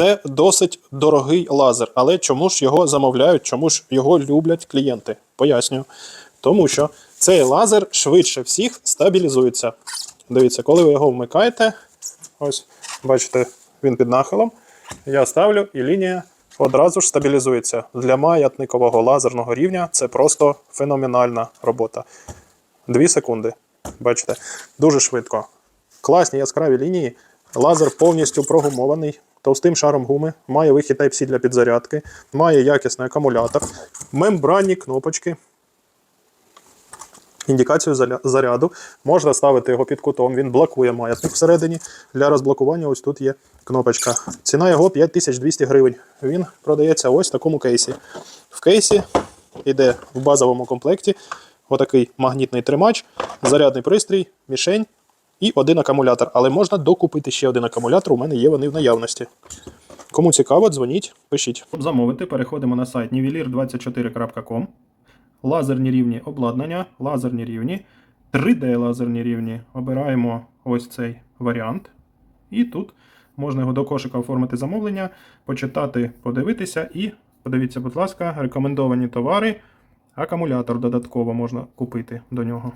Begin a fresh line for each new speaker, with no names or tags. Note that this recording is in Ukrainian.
Це досить дорогий лазер, але чому ж його замовляють, чому ж його люблять клієнти? Пояснюю. Тому що цей лазер швидше всіх стабілізується. Дивіться, коли ви його вмикаєте, ось бачите, він під нахилом. Я ставлю і лінія одразу ж стабілізується. Для маятникового лазерного рівня це просто феноменальна робота. Дві секунди. Бачите, дуже швидко. Класні яскраві лінії. Лазер повністю прогумований товстим шаром гуми, має вихід Type-C для підзарядки, має якісний акумулятор, мембранні кнопочки, індикацію заряду. Можна ставити його під кутом, він блокує маятник всередині. Для розблокування ось тут є кнопочка. Ціна його 5200 гривень. Він продається ось в такому кейсі. В кейсі йде в базовому комплекті отакий магнітний тримач, зарядний пристрій, мішень і один акумулятор. Але можна докупити ще один акумулятор. У мене є вони в наявності. Кому цікаво, дзвоніть, пишіть. Щоб замовити, переходимо на сайт nivelir24.com. Лазерні рівні обладнання, лазерні рівні, 3D лазерні рівні. Обираємо ось цей варіант. І тут можна його до кошика оформити замовлення, почитати, подивитися і подивіться, будь ласка, рекомендовані товари. Акумулятор додатково можна купити до нього.